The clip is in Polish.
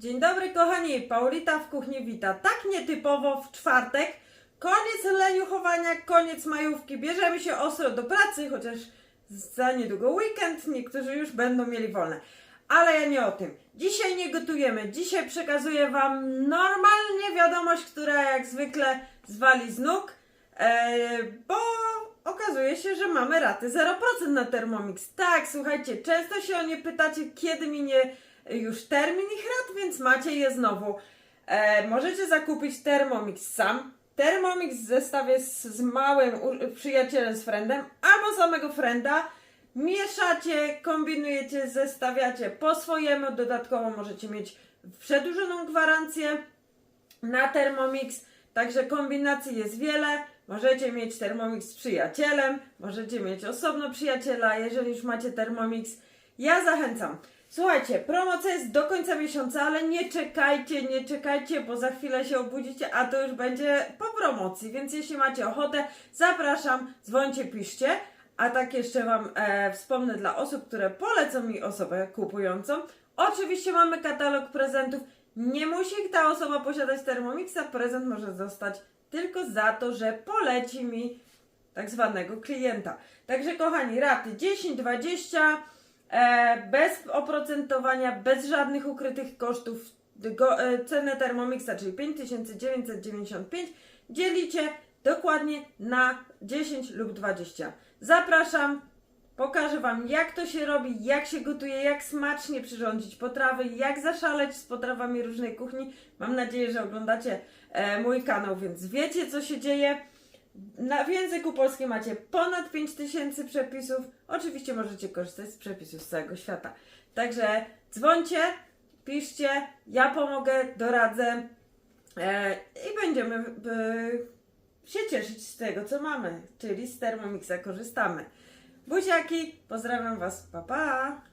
Dzień dobry kochani, Paulita w kuchni wita. Tak nietypowo w czwartek, koniec leniuchowania, koniec majówki, bierzemy się ostro do pracy, chociaż za niedługo weekend, niektórzy już będą mieli wolne. Ale ja nie o tym. Dzisiaj nie gotujemy, dzisiaj przekazuję Wam normalnie wiadomość, która jak zwykle zwali z nóg, e, bo okazuje się, że mamy raty 0% na Thermomix. Tak, słuchajcie, często się o nie pytacie, kiedy minie już termin ich rat, więc macie je znowu. E, możecie zakupić Thermomix sam. Thermomix w zestawie z, z małym przyjacielem, z friendem, albo samego frienda. Mieszacie, kombinujecie, zestawiacie po swojemu. Dodatkowo możecie mieć przedłużoną gwarancję na Thermomix. Także kombinacji jest wiele. Możecie mieć Thermomix z przyjacielem, możecie mieć osobno przyjaciela, jeżeli już macie Thermomix. Ja zachęcam. Słuchajcie, promocja jest do końca miesiąca, ale nie czekajcie, nie czekajcie, bo za chwilę się obudzicie, a to już będzie po promocji, więc jeśli macie ochotę, zapraszam, dzwońcie, piszcie. A tak jeszcze Wam e, wspomnę dla osób, które polecą mi osobę kupującą. Oczywiście mamy katalog prezentów. Nie musi ta osoba posiadać Thermomixa, prezent może zostać tylko za to, że poleci mi tak zwanego klienta. Także kochani, raty 10-20, e, bez oprocentowania, bez żadnych ukrytych kosztów, e, cenę Thermomixa, czyli 5995, dzielicie dokładnie na 10 lub 20. Zapraszam, pokażę Wam jak to się robi, jak się gotuje, jak smacznie przyrządzić potrawy, jak zaszaleć z potrawami różnej kuchni. Mam nadzieję, że oglądacie e, mój kanał, więc wiecie co się dzieje. Na, w języku polskim macie ponad 5000 przepisów. Oczywiście możecie korzystać z przepisów z całego świata. Także dzwońcie, piszcie, ja pomogę, doradzę e, i będziemy e, się cieszyć z tego, co mamy, czyli z Thermomixa korzystamy. Buziaki, pozdrawiam Was, pa pa!